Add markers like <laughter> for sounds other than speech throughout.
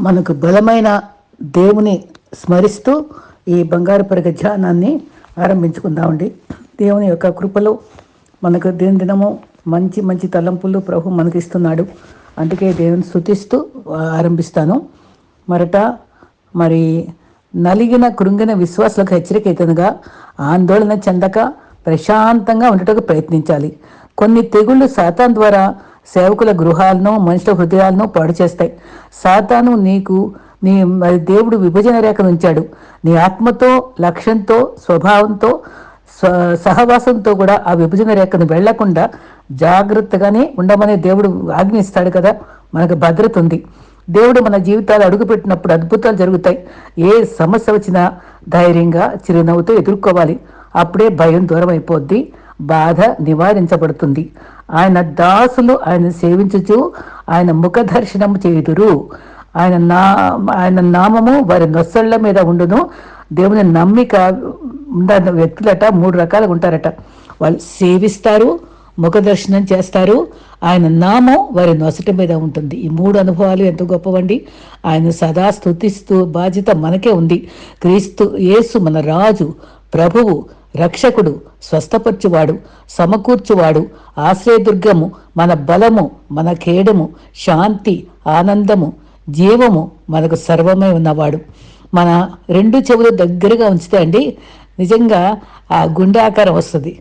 మనకు బలమైన దేవుని స్మరిస్తూ ఈ బంగారు పరిగ ధ్యానాన్ని ఆరంభించుకుందామండి. దేవుని యొక్క కృపలో మనకు దినదినము మంచి మంచి తలంపులు ప్రభు మనకి ఇస్తున్నాడు అందుకే దేవుని స్థుతిస్తూ ఆరంభిస్తాను. మరట మరి నలిగిన కృంగిన విశ్వాసులకు హెచ్చరిక అవుతుందిగా ఆందోళన చెందక ప్రశాంతంగా ఉండటకు ప్రయత్నించాలి. కొన్ని తెగుళ్ళు శాతం ద్వారా సేవకుల గృహాలను మనుషుల హృదయాలను పాడు చేస్తాయి. సాతాను నీకు నీ మరి దేవుడు విభజన రేఖను ఉంచాడు నీ ఆత్మతో లక్ష్యంతో స్వభావంతో సహవాసంతో కూడా ఆ విభజన రేఖను వెళ్ళకుండా జాగ్రత్తగానే ఉండమని దేవుడు ఆజ్ఞిస్తాడు కదా. మనకు భద్రత ఉంది. దేవుడు మన జీవితాలు అడుగుపెట్టినప్పుడు అద్భుతాలు జరుగుతాయి. ఏ సమస్య వచ్చినా ధైర్యంగా చిరునవ్వుతో ఎదుర్కోవాలి. అప్పుడే భయం దూరం అయిపోద్ది బాధ నివారించబడుతుంది. ఆయన దాసులు ఆయన సేవించుచు ఆయన ముఖ దర్శనం చేయుదురు. ఆయన నా ఆయన నామము వారి నొసళ్ళ మీద ఉండును. దేవుని నమ్మిక ఉన్న వ్యక్తులట మూడు రకాలుగా ఉంటారట. వాళ్ళు సేవిస్తారు ముఖ దర్శనం చేస్తారు. ఆయన నామం వారి నొసటి మీద ఉంటుంది. ఈ మూడు అనుభవాలు ఎంత గొప్పవండి. ఆయన సదా స్థుతిస్తూ బాధ్యత మనకే ఉంది. క్రీస్తు యేసు మన రాజు ప్రభువు రక్షకుడు స్వస్థపరచువాడు సమకూర్చువాడు ఆశ్రయదుర్గము మన బలము మన ఖేడము శాంతి ఆనందము జీవము మనకు సర్వమే ఉన్నవాడు. మన రెండు చెవులు దగ్గరగా ఉంచితే అండి నిజంగా ఆ గుండె ఆకారం వస్తుంది.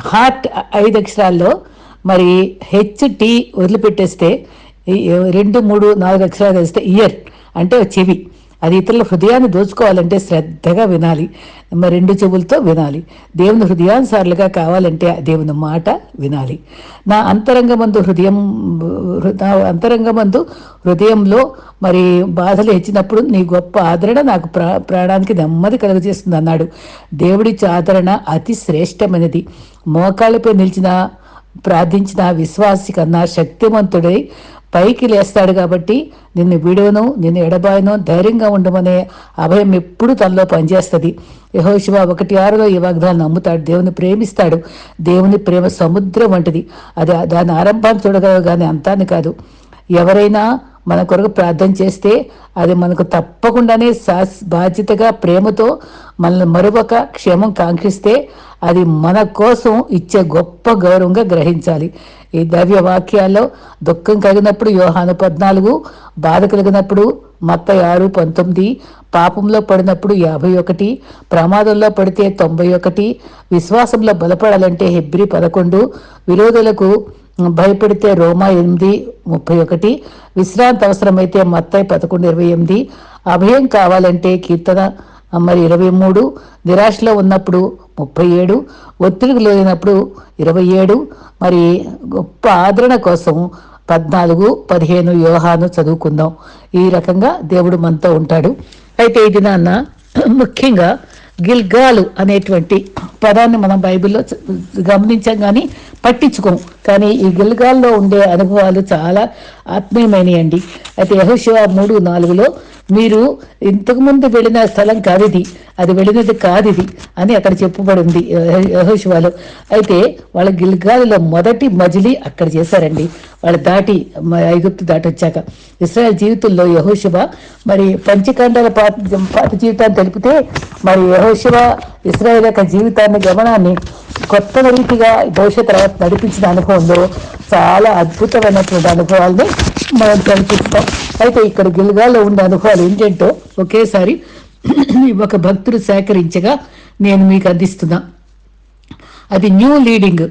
హార్ట్ ఐదు అక్షరాల్లో మరి హెచ్ టీ వదిలిపెట్టేస్తే రెండు మూడు నాలుగు అక్షరాలు వేస్తే ఇయర్ అంటే చెవి. అది ఇతరుల హృదయాన్ని దోచుకోవాలంటే శ్రద్ధగా వినాలి. మరి రెండు చెవులతో వినాలి. దేవుని హృదయానుసారులుగా కావాలంటే దేవుని మాట వినాలి. నా అంతరంగమందు హృదయం నా అంతరంగమందు హృదయంలో మరి బాధలు హెచ్చినప్పుడు నీ గొప్ప ఆదరణ నాకు ప్రా ప్రాణానికి నెమ్మది కలుగజేస్తుంది అన్నాడు. దేవుడిచ్చే ఆదరణ అతి శ్రేష్టమైనది. మోకాళ్ళపై నిలిచిన ప్రార్థించిన విశ్వాసి కన్నా శక్తివంతుడై పైకి లేస్తాడు కాబట్టి నిన్ను విడువను నిన్ను ఎడబాయను ధైర్యంగా ఉండమనే అభయం ఎప్పుడు తనలో పనిచేస్తుంది. యహోశివ ఒకటి ఆరులో ఈ వాగ్దాన్ని నమ్ముతాడు. దేవుని ప్రేమిస్తాడు. దేవుని ప్రేమ సముద్రం వంటిది. అది దాని ఆరంభాన్ని చూడగలగానే కానీ అంతాన్ని కాదు. ఎవరైనా మన కొరకు ప్రార్థన చేస్తే అది మనకు తప్పకుండానే సా బాధ్యతగా ప్రేమతో మనల్ని మరొక క్షేమం కాంక్షిస్తే అది మన కోసం ఇచ్చే గొప్ప గౌరవంగా గ్రహించాలి. ఈ దవ్య వాక్యాల్లో దుఃఖం కలిగినప్పుడు యోహాను పద్నాలుగు బాధ కలిగినప్పుడు మత్త ఆరు పంతొమ్మిది పాపంలో పడినప్పుడు యాభై ఒకటి ప్రమాదంలో పడితే తొంభై ఒకటి విశ్వాసంలో బలపడాలంటే హెబ్రి పదకొండు విరోధులకు భయపడితే రోమా ఎనిమిది ముప్పై ఒకటి. విశ్రాంతి అవసరమైతే మత్తాయి పదకొండు ఇరవై ఎనిమిది. అభయం కావాలంటే కీర్తన మరి ఇరవై మూడు. నిరాశలో ఉన్నప్పుడు ముప్పై ఏడు. ఒత్తిడికి లేనప్పుడు ఇరవై ఏడు. మరి గొప్ప ఆదరణ కోసం పద్నాలుగు పదిహేను యోహాను చదువుకుందాం. ఈ రకంగా దేవుడు మనతో ఉంటాడు. అయితే ఇది నాన్న ముఖ్యంగా గిల్గాలు అనేటువంటి పదాన్ని మనం బైబిల్లో గమనించాం కానీ పట్టించుకోం కానీ ఈ గిల్గాల్లో ఉండే అనుభవాలు చాలా ఆత్మీయమైనవి అయితే యహోశివ మూడు నాలుగులో మీరు ఇంతకుముందు వెళ్ళిన స్థలం కాదు ఇది అది వెళ్ళినది కాదు ఇది అని అక్కడ చెప్పబడింది యహోశివాలో అయితే వాళ్ళ గిల్గాలిలో మొదటి మజిలీ అక్కడ చేశారండి. వాళ్ళు దాటి ఐగుప్తు దాటి వచ్చాక ఇస్రాయల్ జీవితంలో యహోశివ మరి పంచకాండాల పాత పాత జీవితాన్ని తెలిపితే మరి యహోశివ ఇస్రాయల్ యొక్క జీవితాన్ని గమనాన్ని కొత్త రీతిగా భవిష్యత్ తర్వాత నడిపించిన అనుభవంలో చాలా అద్భుతమైనటువంటి అనుభవాల్ని మనం కల్పిస్తాం. అయితే ఇక్కడ గిల్గాలో ఉండే అనుభవాలు ఏంటంటో ఒకేసారి <clears throat> ఒక భక్తుడు సేకరించగా నేను మీకు అందిస్తున్నా. అది న్యూ లీడింగ్.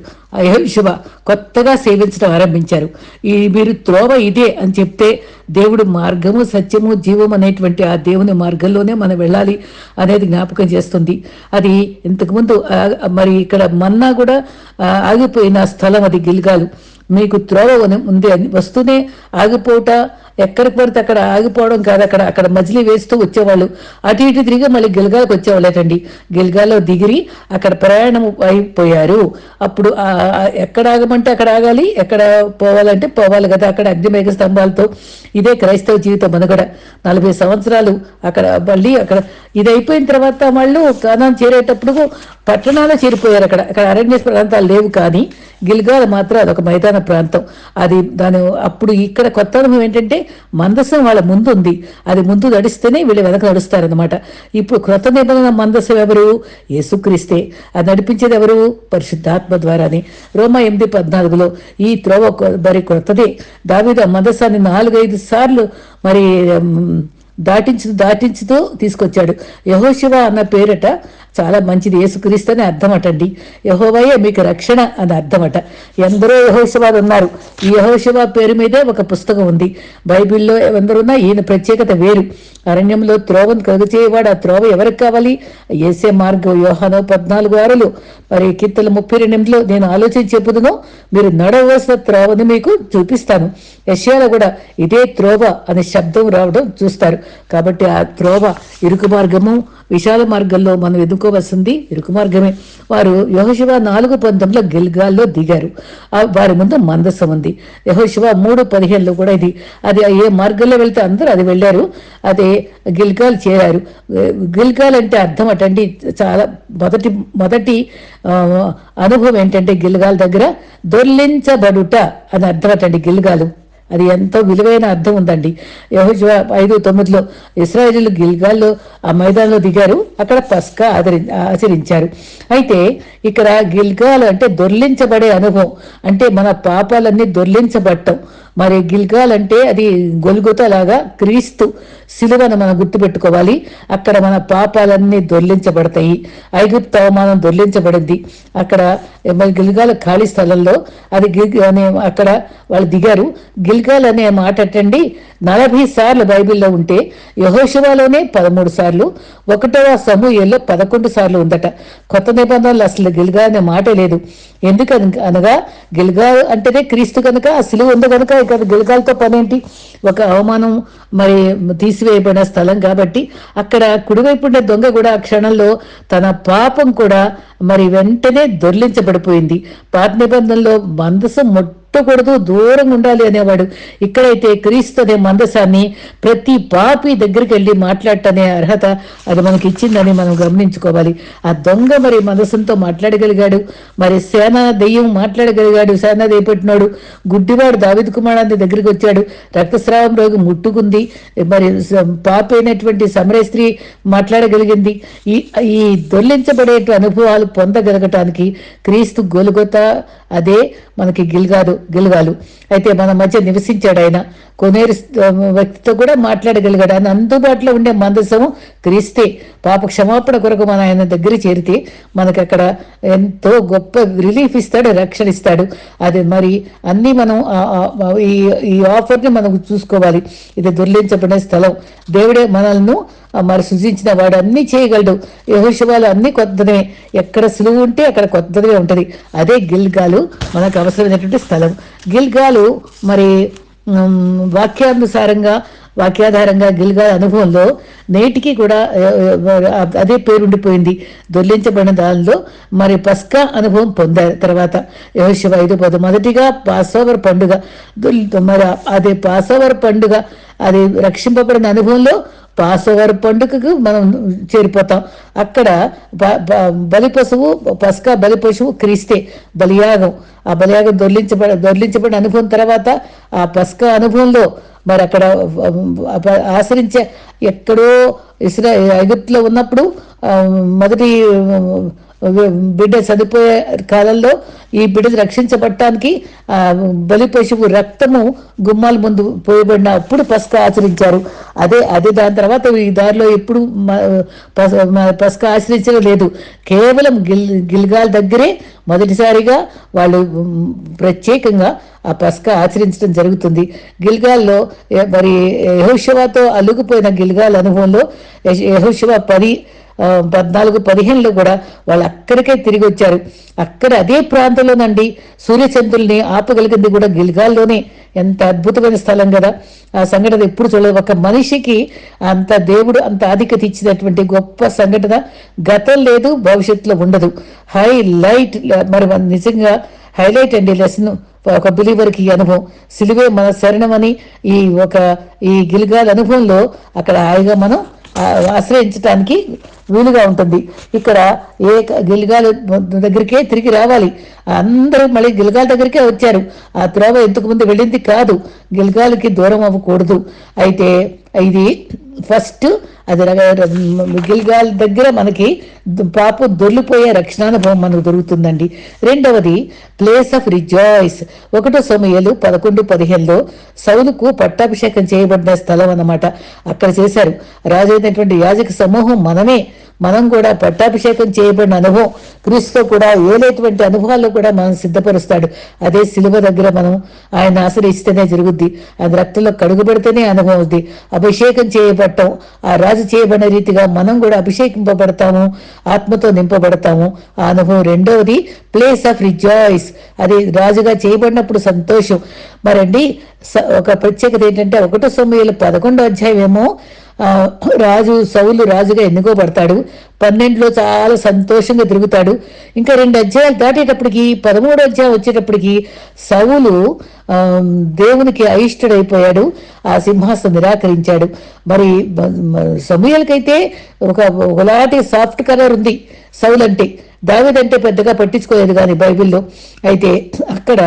శుభ. కొత్తగా సేవించడం ఆరంభించారు. ఈ మీరు త్రోవ ఇదే అని చెప్తే దేవుడు మార్గము సత్యము జీవం అనేటువంటి ఆ దేవుని మార్గంలోనే మనం వెళ్ళాలి అనేది జ్ఞాపకం చేస్తుంది. అది ఇంతకుముందు మరి ఇక్కడ మన్నా కూడా ఆగిపోయిన స్థలం అది గిల్గాలు. మీకు త్రోవ ఉంది అని వస్తూనే ఆగిపోవుట ఎక్కడికి పడితే అక్కడ ఆగిపోవడం కాదు. అక్కడ అక్కడ మజిలీ వేస్తూ వచ్చేవాళ్ళు. అటు ఇటు తిరిగి మళ్ళీ గిల్గాలకు వచ్చేవాళ్ళటండి. గిల్గాలో దిగిరి అక్కడ ప్రయాణం అయిపోయారు. అప్పుడు ఎక్కడ ఆగమంటే అక్కడ ఆగాలి ఎక్కడ పోవాలంటే పోవాలి కదా. అక్కడ అగ్నిమేఘ స్తంభాలతో ఇదే క్రైస్తవ జీవితం మనగడ నలభై సంవత్సరాలు అక్కడ మళ్ళీ అక్కడ ఇది అయిపోయిన తర్వాత వాళ్ళు కానం చేరేటప్పుడు పట్టణాలు చేరిపోయారు అక్కడ. అక్కడ అరణ్య ప్రాంతాలు లేవు కానీ గిల్గాల్ మాత్రం అదొక మైదాన ప్రాంతం. అది దాని అప్పుడు ఇక్కడ కొత్త అనుభవం ఏంటంటే మందసం వాళ్ళ ముందుంది. అది ముందు నడిస్తేనే వీళ్ళు వెనక నడుస్తారనమాట ఇప్పుడు క్రొత్త నిబంధన మందసం ఎవరు? యేసుక్రీస్తే. అది నడిపించేది ఎవరు? పరిశుద్ధాత్మ ద్వారానే. రోమ ఎనిమిది పద్నాలుగులో ఈ త్రోవ కొ- మరి క్రొత్తదే దావిద మందసాన్ని నాలుగైదు సార్లు మరి దాటించు దాటించుతూ తీసుకొచ్చాడు. యహోశివ అన్న పేరట చాలా మంచిది. యేసుక్రీస్తు అని అర్థమటండి. యహోవయే మీకు రక్షణ అని అర్థమట. ఎందరో యహోశివాలు ఉన్నారు. ఈ యహోశివా పేరు మీదే ఒక పుస్తకం ఉంది. బైబిల్లో ఎందరున్నా ఈయన ప్రత్యేకత వేరు. అరణ్యంలో త్రోవను కలుగచేయవాడు ఆ త్రోవ ఎవరికి కావాలి? ఏసే మార్గం. యోహాను పద్నాలుగు ఆరులు. మరి కీర్తన ముప్పై రెండులో నేను ఆలోచించి చెప్పుదును. మీరు నడవలసిన త్రోవని మీకు చూపిస్తాను. యశ్యాలో కూడా ఇదే త్రోవ అనే శబ్దం రావడం చూస్తారు. కాబట్టి ఆ త్రోవ ఇరుకు మార్గము విశాల మార్గంలో మనం ఎదుర్కోవలసింది ఇరుకు మార్గమే వారు యహోశివ నాలుగు పంతొమ్మిదిలో గిల్గాల్లో దిగారు. వారి ముందు మందసం ఉంది. యహోశివ మూడు పదిహేనులో కూడా ఇది. అది ఏ మార్గంలో వెళ్తే అందరూ అది వెళ్ళారు. అదే గిల్గాల్ చేరారు. గిల్గాల్ అంటే అర్థం అటండి. చాలా మొదటి మొదటి అనుభవం ఏంటంటే గిల్గాల్ దగ్గర దొర్లించబడుట అని అర్థం అటండి గిల్గాలు. అది ఎంతో విలువైన అర్థం ఉందండి. యెహోషువ ఐదు తొమ్మిదిలో ఇస్రాయేలీలు గిల్గాల్లో ఆ మైదానంలో దిగారు. అక్కడ పస్కా ఆదరి ఆచరించారు. అయితే ఇక్కడ గిల్గాల్ అంటే దొర్లించబడే అనుభవం. అంటే మన పాపాలన్నీ దొర్లించబడటం. మరి గిల్గాల్ అంటే అది గొలుగుత లాగా క్రీస్తు సిలువను మనం గుర్తుపెట్టుకోవాలి. అక్కడ మన పాపాలన్నీ దొర్లించబడతాయి. ఐగుప్త అవమానం దొర్లించబడింది. అక్కడ గిల్గాల ఖాళీ స్థలంలో అది గిల్ అనే అక్కడ వాళ్ళు దిగారు. గిల్గాల్ అనే మాట అటండి నలభై సార్లు బైబిల్లో ఉంటే యహోశివాలోనే పదమూడు సార్లు ఒకటవ సమూహంలో పదకొండు సార్లు ఉందట. కొత్త నిబంధనలు అసలు గిల్గా అనే మాట లేదు. ఎందుకు అనగా గిల్గా అంటేనే క్రీస్తు కనుక ఆ సిలువ ఉంది కనుక ఇక గిల్గాలతో పనేంటి? ఒక అవమానం మరి తీసివేయబడిన స్థలం కాబట్టి అక్కడ కుడివైపు ఉండే దొంగ కూడా ఆ క్షణంలో తన పాపం కూడా మరి వెంటనే దొర్లించబడిపోయింది. పాత నిబంధనలో మందసం ముట్టకూడదు దూరంగా ఉండాలి అనేవాడు. ఇక్కడైతే క్రీస్తు అనే మందసాన్ని ప్రతి పాపి దగ్గరికి వెళ్ళి మాట్లాడటనే అర్హత అది మనకి ఇచ్చిందని మనం గమనించుకోవాలి. ఆ దొంగ మరి మనసుతో మాట్లాడగలిగాడు మరి సేన దెయ్యం మాట్లాడగలిగాడు సేన దయపెట్టినాడు గుడ్డివాడు దావిద్ కుమారాన్ని దగ్గరికి వచ్చాడు రక్తస్రావం రోగి ముట్టుకుంది మరి స- పాప అయినటువంటి సమరయ స్త్రీ మాట్లాడగలిగింది. ఈ ఈ దొల్లించబడే అనుభవాలు పొందగలగటానికి క్రీస్తు గొలుగొత అదే మనకి గిల్గారు గిల్గాలు. అయితే మన మధ్య నివసించాడు ఆయన. కొనేరు వ్యక్తితో కూడా మాట్లాడగలిగాడు. ఆయన అందుబాటులో ఉండే మందసము క్రీస్తే. పాప క్షమాపణ కొరకు మన ఆయన దగ్గర చేరితే మనకి అక్కడ ఎంతో గొప్ప రిలీఫ్ ఇస్తాడు రక్షణ ఇస్తాడు. అది మరి అన్నీ మనం ఈ ఈ ఆఫర్ని మనం చూసుకోవాలి. ఇది దుర్లించబడిన స్థలం. దేవుడే మనల్ని మరి సృజించిన వాడు అన్నీ చేయగలడు. యహోశివాలు అన్ని కొత్తదే. ఎక్కడ సులువు ఉంటే అక్కడ కొత్తదే ఉంటుంది. అదే గిల్గాలు మనకు అవసరమైనటువంటి స్థలం. గిల్గాలు మరి వాక్యానుసారంగా వాక్యాధారంగా గిల్గా అనుభవంలో నేటికి కూడా అదే పేరు ఉండిపోయింది దొర్లించబడిన దానిలో మరి పస్కా అనుభవం పొందారు. తర్వాత యహోశివ ఐదు పద మొదటిగా పాసోవర్ పండుగ. దొల్ మరి అదే పాసోవర్ పండుగ అది రక్షింపబడిన అనుభవంలో పాసోవర్ పండుగకు మనం చేరిపోతాం. అక్కడ బ- బలి పశువు పస్కా బలి పశువు క్రీస్తే బలియాగం. ఆ బలియాగం దొర్లించబడ దొర్లించబడిన అనుభవం తర్వాత ఆ పస్కా అనుభవంలో మరి అక్కడ ఆచరించే ఎక్కడో ఇస్రా ఐగుప్తులో ఉన్నప్పుడు మొదటి బిడ్డ చనిపోయే కాలంలో ఈ బిడ్డను రక్షించబడటానికి బలి పశువు రక్తము గుమ్మాల ముందు పోయబడిన అప్పుడు పసుక ఆచరించారు. అదే అదే దాని తర్వాత ఈ దారిలో ఎప్పుడు పసుక పస- ఆచరించడం లేదు. కేవలం గిల్ గిల్గాల్ దగ్గరే మొదటిసారిగా వాళ్ళు ప్రత్యేకంగా ఆ పస్క ఆచరించడం జరుగుతుంది. గిల్గాల్లో మరి యహోషవాతో అలుగుపోయిన గిల్గాల్ అనుభవంలో యహోషవా పని పద్నాలుగు పదిహేనులో కూడా వాళ్ళు అక్కడికే తిరిగి వచ్చారు. అక్కడ అదే ప్రాంతంలోనండి సూర్యచంద్రుల్ని ఆపగలిగింది కూడా గిల్గాల్లోనే. ఎంత అద్భుతమైన స్థలం కదా. ఆ సంఘటన ఎప్పుడు చూడలేదు. ఒక మనిషికి అంత దేవుడు అంత ఆధిక్యత ఇచ్చినటువంటి గొప్ప సంఘటన గతం లేదు భవిష్యత్తులో ఉండదు. హైలైట్ మరి మన నిజంగా హైలైట్ అండి లెసన్. ఒక బిలీవర్కి అనుభవం. సిలువే మన శరణమని ఈ ఒక ఈ గిల్గాల్ అనుభవంలో అక్కడ హాయిగా మనం ఆశ్రయించడానికి వీలుగా ఉంటుంది. ఇక్కడ ఏ గిలిగాల దగ్గరికే తిరిగి రావాలి. అందరూ మళ్ళీ గిలిగాల దగ్గరికే వచ్చారు. ఆ త్రోవ ఇంతకుముందు వెళ్ళింది కాదు. గిలిగాలకి దూరం అవ్వకూడదు. అయితే ఇది ఫస్ట్ అది గిల్గాల్ దగ్గర మనకి ద- పాపు దొర్లిపోయే రక్షణానుభవం మనకు దొరుకుతుందండి. రెండవది ప్లేస్ ఆఫ్ రిజాయిస్ ఒకటో సమయాలు పదకొండు పదిహేనులో సౌలుకు పట్టాభిషేకం చేయబడిన స్థలం అన్నమాట. అక్కడ చేశారు. రాజైనటువంటి యాజక సమూహం మనమే. మనం కూడా పట్టాభిషేకం చేయబడిన అనుభవం క్రీస్తుతో కూడా ఏలేటువంటి అనుభవాల్లో కూడా మనం సిద్ధపరుస్తాడు. అదే సిలువ దగ్గర మనం ఆయన ఆశ్రయిస్తేనే జరుగుద్ది. అది రక్తంలో కడుగుబడితేనే అనుభవం అవుద్ది. అభిషేకం చేయబడటం ఆ రాజు చేయబడిన రీతిగా మనం కూడా అభిషేకింపబడతాము ఆత్మతో నింపబడతాము. ఆ అనుభవం రెండవది ప్లేస్ ఆఫ్ రిజాయిస్ అది రాజుగా చేయబడినప్పుడు సంతోషం. మరండి స- ఒక ప్రత్యేకత ఏంటంటే ఒకటో సమయంలో పదకొండో అధ్యాయం ఏమో రాజు సౌలు రాజుగా ఎన్నుకోబడతాడు పన్నెండులో చాలా సంతోషంగా తిరుగుతాడు. ఇంకా రెండు అధ్యాయాలు దాటేటప్పటికి పదమూడు అధ్యాయం వచ్చేటప్పటికి సౌలు దేవునికి అయిష్టడైపోయాడు. ఆ సింహాసనం నిరాకరించాడు. మరి సమయాలకైతే ఒక ఒకలాంటి సాఫ్ట్ కలర్ ఉంది సౌలు అంటే దావిదంటే పెద్దగా పట్టించుకోలేదు కానీ బైబిల్లో. అయితే అక్కడ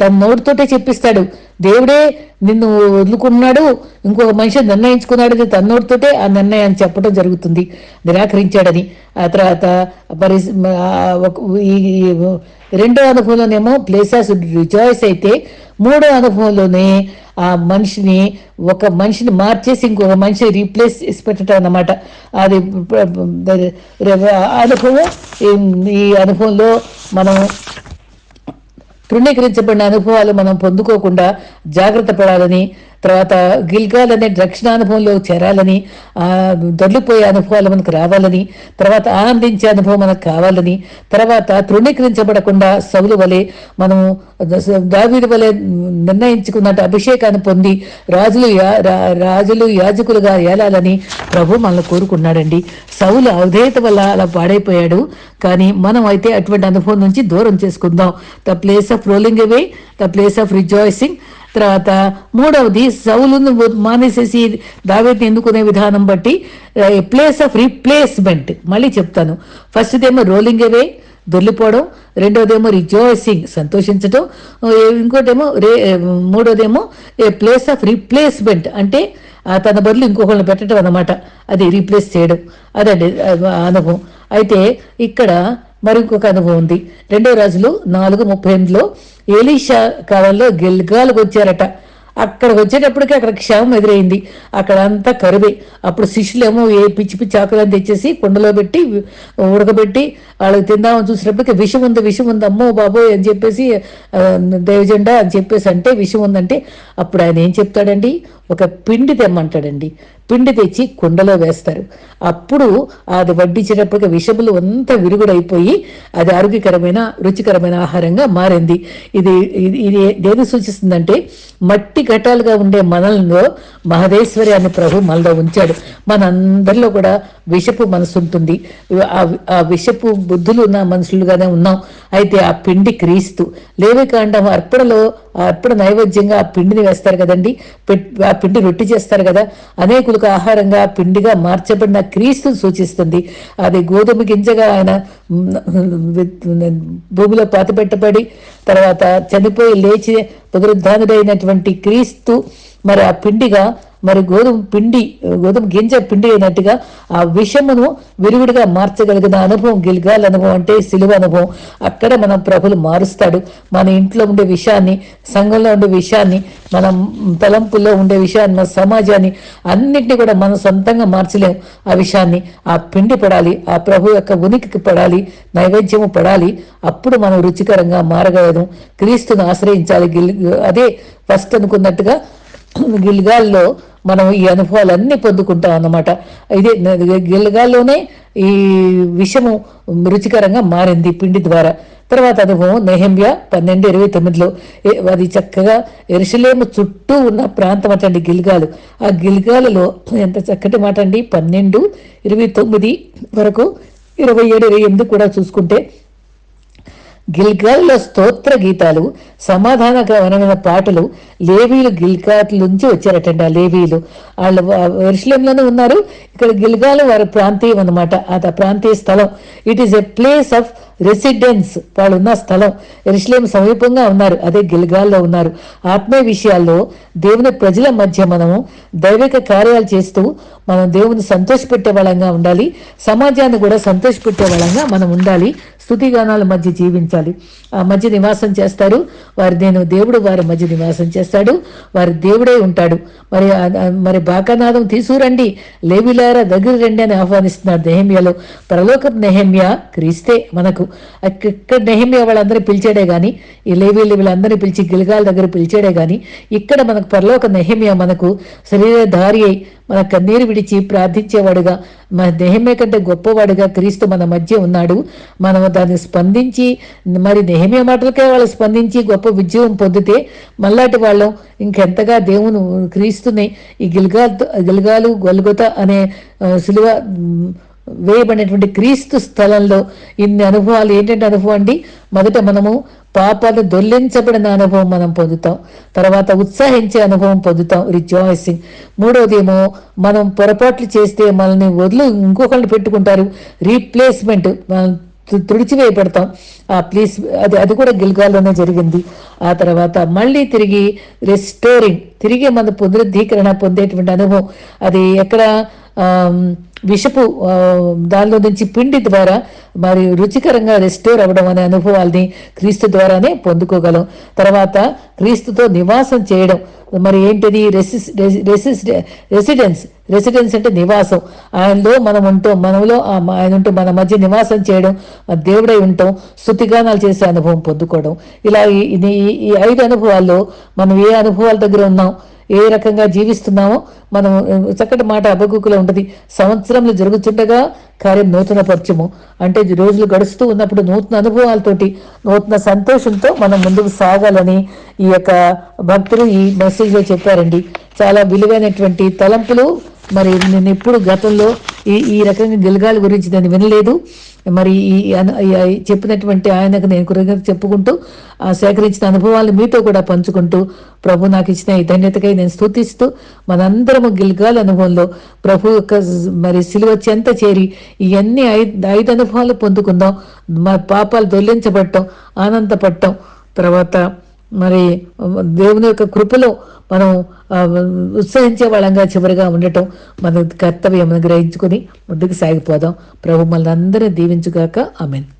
తన నోటితోటే చెప్పిస్తాడు. దేవుడే నిన్ను వదులుకున్నాడు ఇంకొక మనిషి నిర్ణయించుకున్నాడు తన నోటితోటే ఆ నిర్ణయాన్ని చెప్పడం జరుగుతుంది నిరాకరించాడని. ఆ తర్వాత పరి రెండో అనుభవంలోనేమో ప్లేసెస్ రిజాయిస్ అయితే మూడో అనుభవంలోనే ఆ మనిషిని ఒక మనిషిని మార్చేసి ఇంకొక మనిషిని రీప్లేస్ చేసి పెట్టడం అన్నమాట. అది అనుభవం. ఈ- ఈ అనుభవంలో మనం తృణీకరించబడిన అనుభవాలు మనం పొందుకోకుండా జాగ్రత్త పడాలని తర్వాత గిల్గాల్ అనే రక్షణానుభవంలో చేరాలని ఆ, దొర్లిపోయే అనుభవాలు మనకు రావాలని తర్వాత ఆనందించే అనుభవం మనకు కావాలని తర్వాత తృణీకరించబడకుండా సౌలు వలె మనము దావీదు వలె నిర్ణయించుకున్నట్టు అభిషేకాన్ని పొంది రాజులు యా- రా- రాజులు యాజకులుగా ఏలాలని ప్రభు మనల్ని కోరుకున్నాడండి. సౌలు అవధేయత వల్ల అలా పాడైపోయాడు. కానీ మనం అయితే అటువంటి అనుభవం నుంచి దూరం చేసుకుందాం. The place of rolling away the place of rejoicing తర్వాత మూడవది సౌలును మానేసేసి దావేతిని ఎన్నుకునే విధానం బట్టి ప్లేస్ ఆఫ్ రీప్లేస్మెంట్ మళ్ళీ చెప్తాను. ఫస్ట్దేమో ఏమో రోలింగ్ అవే దొర్లిపోవడం రెండోదేమో రిజాయిసింగ్ సంతోషించడం ఇంకోటేమో రే మూడోదేమో ఏ ప్లేస్ ఆఫ్ రీప్లేస్మెంట్ అంటే తన బదులు ఇంకొకరిని పెట్టడం అనమాట అది రీప్లేస్ చేయడం. అదండి అనుభవం. అయితే ఇక్కడ మరి ఇంకొక అనుభవం ఉంది. రెండో రాజులు నాలుగు ముప్పై ఎనిమిదిలో ఏలీషా కాలంలో గిల్గాలకు వచ్చారట. అక్కడికి వచ్చేటప్పటికి అక్కడ క్షేమం ఎదురైంది. అక్కడ అంతా కరువే. అప్పుడు శిష్యులేమో ఏ పిచ్చి పిచ్చి ఆకులను తెచ్చేసి కుండలో పెట్టి ఉడకబెట్టి వాళ్ళకి తిందామని చూసినప్పటికీ విషం ఉంది విషం ఉంది అమ్మో బాబోయ్ అని చెప్పేసి దేవజెండా అని చెప్పేసి అంటే విషం ఉందంటే అప్పుడు ఆయన ఏం చెప్తాడండి? ఒక పిండి తెమ్మంటాడండి. పిండి తెచ్చి కుండలో వేస్తారు. అప్పుడు అది వడ్డించేటప్పటికి విషములు అంతా విరుగుడైపోయి అది ఆరోగ్యకరమైన రుచికరమైన ఆహారంగా మారింది. ఇది ఇది ఇది దేని సూచిస్తుందంటే మట్టి ఘటాలుగా ఉండే మనల్లో మహదేశ్వరి అనే ప్రభు మనలో ఉంచాడు. మనందరిలో కూడా విషపు మనసు ఉంటుంది. ఆ ఆ విషపు బుద్ధులు ఉన్న మనుషులుగానే ఉన్నాం. అయితే ఆ పిండి క్రీస్తు. లేవికాండం అర్పణలో ఆ అర్పణ నైవేద్యంగా ఆ పిండిని వేస్తారు కదండి. ఆ పిండి రొట్టి చేస్తారు కదా. అనేకులకు ఆహారంగా పిండిగా మార్చబడిన క్రీస్తుని సూచిస్తుంది. అది గోధుమ గింజగా ఆయన భూమిలో పాత భూమిలో తర్వాత చనిపోయి లేచి పునరుద్ధానుడైనటువంటి క్రీస్తు మరి ఆ పిండిగా మరి గోధుమ పిండి గోధుమ గింజ పిండి అయినట్టుగా ఆ విషమును విరుగుడిగా మార్చగలిగిన అనుభవం గిల్గాల్ అనుభవం అంటే సిలువ అనుభవం. అక్కడ మనం ప్రభులు మారుస్తాడు. మన ఇంట్లో ఉండే విషయాన్ని సంఘంలో ఉండే విషయాన్ని మనం తలంపుల్లో ఉండే విషయాన్ని మన సమాజాన్ని అన్నింటినీ కూడా మనం సొంతంగా మార్చలేం. ఆ విషయాన్ని ఆ పిండి పడాలి ఆ ప్రభు యొక్క ఉనికికి పడాలి నైవేద్యము పడాలి. అప్పుడు మనం రుచికరంగా మారగలదు. క్రీస్తును ఆశ్రయించాలి గిల్ అదే ఫస్ట్ అనుకున్నట్టుగా గిల్గాల్లో మనం ఈ అనుభవాలన్నీ పొందుకుంటాం అన్నమాట. ఇదే గిల్గాల్లోనే ఈ విషము రుచికరంగా మారింది పిండి ద్వారా. తర్వాత అనుభవం నెహమ్య పన్నెండు ఇరవై తొమ్మిదిలో అది చక్కగా ఎరుసలేము చుట్టూ ఉన్న ప్రాంతం అటండి గిల్గాలు. ఆ గిల్గాలలో ఎంత చక్కటి మాట అండి? పన్నెండు ఇరవై తొమ్మిది వరకు ఇరవై ఏడు ఇరవై ఎనిమిది కూడా చూసుకుంటే గిల్గాల్ల స్తోత్ర గీతాలు సమాధానకరమైన పాటలు లేవీలు గిల్గాట్ నుంచి వచ్చారటండి ఆ లేవీలు. వాళ్ళు ఎరుసలేంలోనే ఉన్నారు. ఇక్కడ గిల్గాలు వారి ప్రాంతీయం అనమాట ఆ ప్రాంతీయ స్థలం. It is a place of residence వాళ్ళు ఉన్న స్థలం. ఎరుసలేం సమీపంగా ఉన్నారు. అదే గిల్గాల్లో ఉన్నారు. ఆత్మీయ విషయాల్లో దేవుని ప్రజల మధ్య మనము దైవిక కార్యాలు చేస్తూ మనం దేవుని సంతోషపెట్టే వాళ్ళంగా ఉండాలి. సమాజాన్ని కూడా సంతోషపెట్టే వాళ్ళంగా మనం ఉండాలి. స్థుతిగానాల మధ్య జీవించాలి. ఆ మధ్య నివాసం చేస్తారు వారి నేను దేవుడు వారి మధ్య నివాసం చేస్తాడు. వారి దేవుడే ఉంటాడు. మరి మరి బాకానాదం తీసుకురండి. లేవిలారా దగ్గర రండి అని ఆహ్వానిస్తున్నారు నెహమ్యలో. పరలోక నెహమ్య క్రీస్తే మనకు ఇక్కడ నెహమ్య వాళ్ళందరూ పిలిచాడే కానీ ఈ లేవీలు వీళ్ళందరినీ పిలిచి గిలగాల దగ్గర పిలిచాడే కానీ ఇక్కడ మనకు పరలోక నెహమ్య మనకు శరీరధారి అయి మన కన్నీరు విడిచి ప్రార్థించేవాడుగా మన నెహమే కంటే గొప్పవాడుగా క్రీస్తు మన మధ్య ఉన్నాడు. మనం దాన్ని స్పందించి మరి నెహమే మాటలకే వాళ్ళు స్పందించి గొప్ప విజయం పొందితే మళ్ళాటి వాళ్ళం ఇంకెంతగా దేవుని క్రీస్తుని ఈ గిల్గా గిల్గాలు గొల్గొత అనే సిలువ వేయబడినటువంటి క్రీస్తు స్థలంలో ఇన్ని అనుభవాలు ఏంటంటే అనుభవం అండి? మొదట మనము పాపాలు దొల్లించబడిన అనుభవం మనం పొందుతాం. తర్వాత ఉత్సాహించే అనుభవం పొందుతాం. రిజాయిసింగ్. మూడోదేమో మనం పొరపాట్లు చేస్తే మనల్ని వదిలి ఇంకొకళ్ళు పెట్టుకుంటారు. రీప్లేస్మెంట్. మనం తుడిచివేయబడతాం. ఆ ప్లీజ్ అది అది కూడా గిల్గాల్లోనే జరిగింది. ఆ తర్వాత మళ్ళీ తిరిగి రెస్టోరింగ్. తిరిగి మన పునరుద్ధీకరణ పొందేటువంటి అనుభవం. అది ఎక్కడ విషపు దానిలో నుంచి పిండి ద్వారా మరి రుచికరంగా రెస్టోర్ అవ్వడం అనే అనుభవాల్ని క్రీస్తు ద్వారానే పొందుకోగలం. తర్వాత క్రీస్తుతో నివాసం చేయడం. మరి ఏంటిది? రెసిస్ రెసిస్ రెసిడెన్స్ రెసిడెన్స్ అంటే నివాసం. ఆయనలో మనం ఉంటాం. మనలో ఆయన ఉంటూ మన మధ్య నివాసం చేయడం దేవుడై ఉంటాం. స్థుతిగానాలు చేసే అనుభవం పొందుకోవడం. ఇలా ఈ ఐదు అనుభవాల్లో మనం ఏ అనుభవాల దగ్గర ఉన్నాం? ఏ రకంగా జీవిస్తున్నామో మనం చక్కటి మాట అబగుకులో ఉంటుంది. సంవత్సరంలో జరుగుతుండగా కార్యం నూతన పరిచయము అంటే రోజులు గడుస్తూ ఉన్నప్పుడు నూతన అనుభవాలతోటి నూతన సంతోషంతో మనం ముందుకు సాగాలని ఈ యొక్క భక్తులు ఈ మెసేజ్లో చెప్పారండి. చాలా విలువైనటువంటి తలంపులు. మరి నేను ఎప్పుడు గతంలో ఈ ఈ రకంగా గిలగాల గురించి నేను వినలేదు. మరి ఈ చెప్పినటువంటి ఆయనకు నేను కృతజ్ఞత చెప్పుకుంటూ ఆ సేకరించిన అనుభవాలు మీతో కూడా పంచుకుంటూ ప్రభు నాకు ఇచ్చిన ఈ ధన్యతకై నేను స్థుతిస్తూ మనందరము గిల్గాల అనుభవంలో ప్రభు యొక్క మరి సిలువ చెంత చేరి ఇవన్నీ ఐదు ఐదు అనుభవాలు పొందుకుందాం. మా పాపాలు దొల్లించబడటం ఆనందపడటం తర్వాత మరి దేవుని యొక్క కృపలో మనం ఉత్సహించే వాళ్ళంగా చివరిగా ఉండటం మన కర్తవ్యం గ్రహించుకొని ముందుకు సాగిపోదాం. ప్రభు మళ్ళీ అందరూ దీవించుగాక. ఆమెను.